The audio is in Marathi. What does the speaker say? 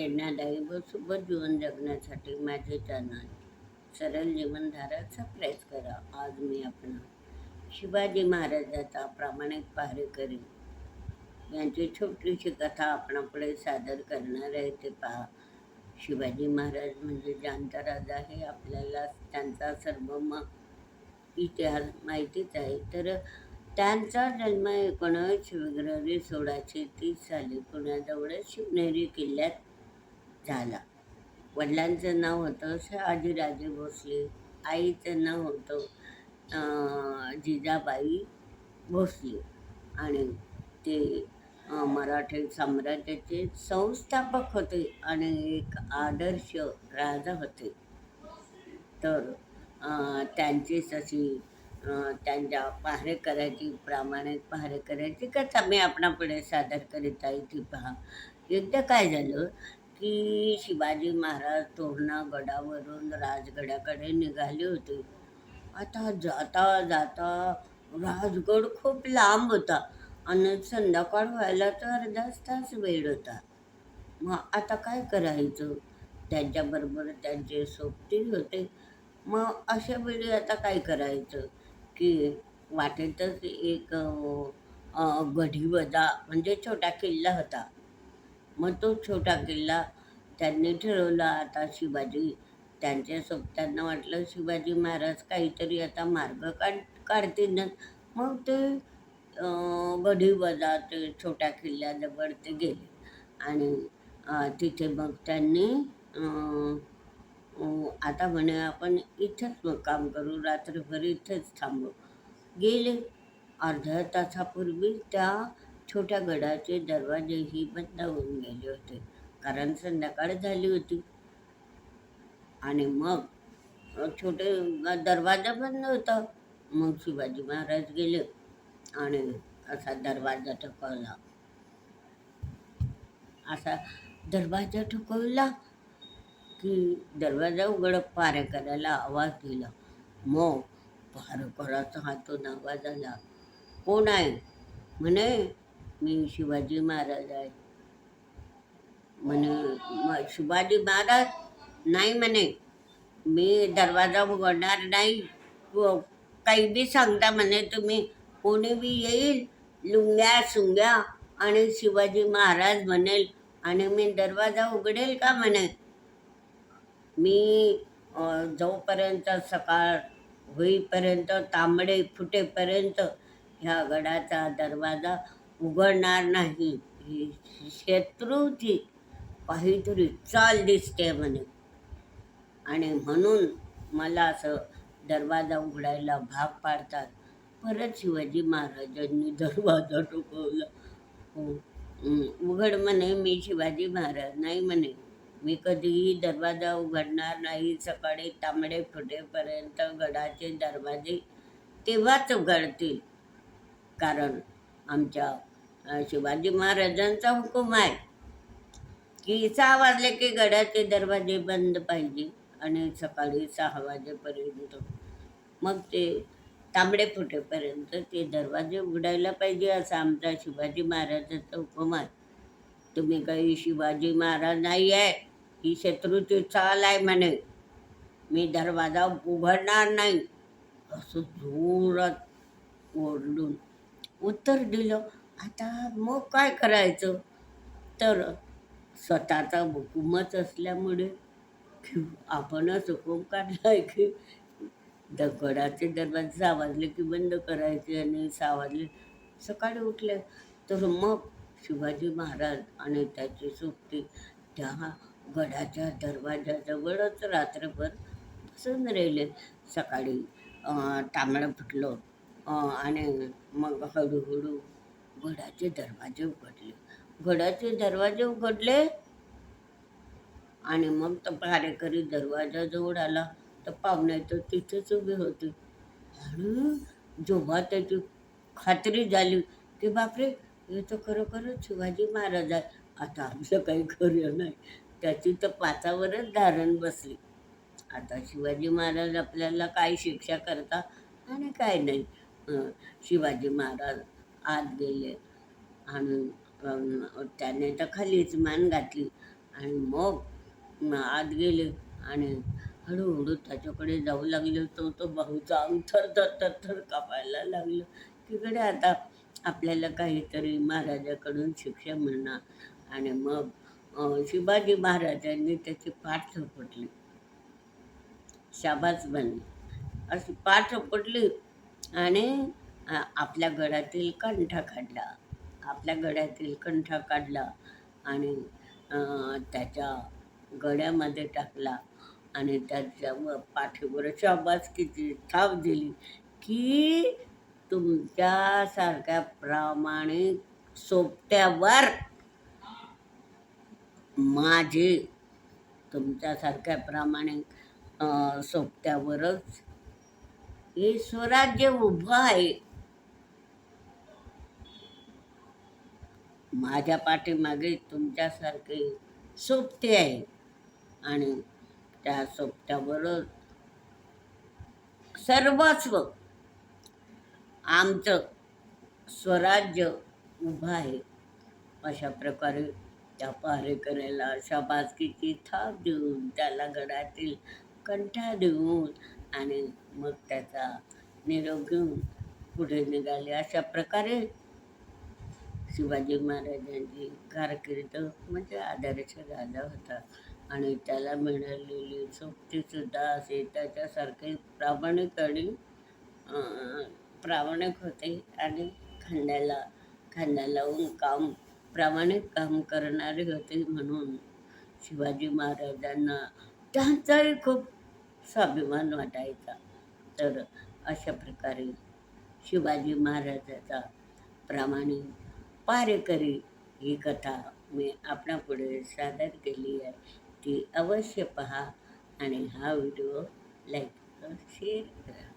प्रेरणादायी व सुबक जीवन जगण्यासाठी माझे चॅनल सरळ जीवनधारा सबस्क्राईब करा. आज मी आपण शिवाजी महाराजाचा प्रामाणिक पहारेकरी यांची छोटीशी कथा आपणापुढे सादर करणार आहे. ते पहा. शिवाजी महाराज म्हणजे जाणता राजा हे आपल्याला त्यांचा सर्व इतिहास माहितीच आहे. तर त्यांचा जन्म एकोणावीस फेब्रुवारी सोळाशे तीस साली पुण्याजवळ शिवनेरी किल्ल्यात झाला. वडिलांचं नाव होतं शहाजीराजे भोसले. आईचं नाव होतं जिजाबाई भोसले. आणि ते मराठी साम्राज्याचे संस्थापक होते आणि एक आदर्श राजा होते. तर त्यांचीच अशी अं, त्यांच्या पहारेकऱ्याची प्रामाणिक पहारेकऱ्याची कथा मी आपणापुढे सादर करीत आहे. ती पहा. एकदा काय झालं? की शिवाजी महाराज तोरणा गडावरून राजगडाकडे निघाले होते. आता जाता जाता राजगड खूप लांब होता आणि संध्याकाळ व्हायला तर अर्धाच तास वेळ होता. मग आता काय करायचं? त्यांच्याबरोबर त्यांचे सोबती होते. मग अशा वेळी आता काय करायचं? की वाटेतच एक अं, गढीवजा म्हणजे छोटा किल्ला होता. मग तो छोटा किल्ला त्यांनी ठरवला. आता शिवाजी त्यांच्या सोबत्यांना वाटलं शिवाजी महाराज काहीतरी आता मार्ग काढ काढतील मग ते अं, ते छोट्या किल्ल्याजवळ ते गेले. आणि तिथे मग त्यांनी आता म्हणे आपण इथंच मग काम करू रात्रभर इथंच थांबू. गेले. अर्ध्या तासापूर्वी त्या छोट्या गडाचे दरवाजेही बंद होऊन गेले होते. कारण संध्याकाळ झाली होती. आणि मग छोटे दरवाजा बंद होता. मग शिवाजी महाराज गेले आणि असा दरवाजा ठकवला. असा दरवाजा ठकवला की दरवाजा उघड पारेकराला आवाज दिला. मग पारेकराचा हातून आवाज आला कोण आहे? म्हणे मी शिवाजी महाराज आहे. म्हणे शिवाजी महाराज नाही म्हणे मी दरवाजा उघडणार नाही. काही बी सांगता म्हणे तुम्ही कोणी बी येईल लुंग्या सुंग्या आणि शिवाजी महाराज म्हणेल आणि मी दरवाजा उघडेल का म्हणे? मी जोपर्यंत सकाळ होईपर्यंत तांबडे फुटेपर्यंत ह्या गडाचा दरवाजा उघडणार नाही. ही शत्रूची काहीतरी चाल दिसते म्हणे. आणि म्हणून मला असं दरवाजा उघडायला भाग पाडतात. परत शिवाजी महाराजांनी दरवाजा ठोकवला. हो. उघड म्हणे मी शिवाजी महाराज नाही म्हणे. मी कधीही दरवाजा उघडणार नाही. सकाळी तांबडे फुटेपर्यंत गडाचे दरवाजे तेव्हाच उघडतील. कारण आमच्या शिवाजी महाराजांचा हुकूम आहे. की सहा वाजले की गडाचे दरवाजे बंद पाहिजे आणि सकाळी सहा वाजेपर्यंत. मग ते तांबडे फुटेपर्यंत ते दरवाजे उघडायला पाहिजे असा आमचा शिवाजी महाराजाचा हुकूम आहे. तुम्ही काही शिवाजी महाराज नाही आहे ही शत्रूची चाल आहे म्हणे. मी दरवाजा उघडणार नाही. असं जोरात ओरडून उत्तर दिलं. आता मग काय करायचं? तर स्वतःचा हुकूमच असल्यामुळे की आपणच हुकूम काढलाय की दगडाचे दरवाजे सहा वाजले की बंद करायचे आणि सहावाजले सकाळी उठले तर मग शिवाजी महाराज आणि त्याची सुट्टी त्या गडाच्या दरवाजाजवळच रात्रभर बसून राहिले. सकाळी तांबडं फुटलं आणि मग हळूहळू घडाचे दरवाजे उघडले. घडाचे दरवाजे उघडले आणि मग तो पहारेकरी दरवाजाजवळ आला. तर पाहुणे तर तिथेच उभे होते. आणि जेव्हा त्याची खात्री झाली की बापरे हे तर खरोखरच शिवाजी महाराज आहे. आता आमचं काही खरं नाही. त्याची तर पाचावरच धारण बसली. आता शिवाजी महाराज आपल्याला काय शिक्षा करता आणि काय नाही. शिवाजी महाराज आत गेले. आणि त्याने तर खालीच मान घातली. आणि मग आत गेले. आणि हळूहळू त्याच्याकडे जाऊ लागले. तो तो भाऊचा अंग थर थर थर थर कापायला लागलं. तिकडे आता आपल्याला काहीतरी महाराजाकडून शिक्षा मिळणार. आणि मग शिवाजी महाराजांनी त्याची पाठ झपटली शाबास बनली. अशी पाठ झपटली आणि आपल्या गळ्यातील कंठा काढला. आपल्या गळ्यातील कंठा काढला आणि त्याच्या गळ्यामध्ये टाकला आणि त्याच्या पाठीवर शाबासकीची थाप दिली की तुमच्यासारख्या प्रामाणिक सोपट्यावर माझे तुमच्यासारख्या प्रामाणिक सोपट्यावरच हे स्वराज्य उभं आहे. माझ्या पाठीमागे तुमच्यासारखे सोबते आहे. आणि त्या सोबत्याबरोबर सर्वस्व आमचं स्वराज्य उभं आहे. अशा प्रकारे त्या पहारेकऱ्याला शाबासकीची थाप देऊन त्याला गडातील कंठा देऊन आणि मग त्याचा निरोप घेऊन पुढे निघाले. अशा प्रकारे शिवाजी महाराजांची कारकीर्द म्हणजे आदर्श राजा होता. आणि त्याला मिळालेली सोबतीसुद्धा असे त्याच्यासारखे प्रामाणिक आणि प्रामाणिक होते आणि खांद्याला खांद्या लावून काम प्रामाणिक काम करणारे होते म्हणून शिवाजी महाराजांना त्यांचाही खूप स्वाभिमान वाटायचा. तर अशा प्रकारे शिवाजी महाराजाचा प्रामाणिक पारेकरी ही कथा मी आपणापुढे सादर केली आहे ती अवश्य पहा आणि हा व्हिडिओ लाईक शेअर करा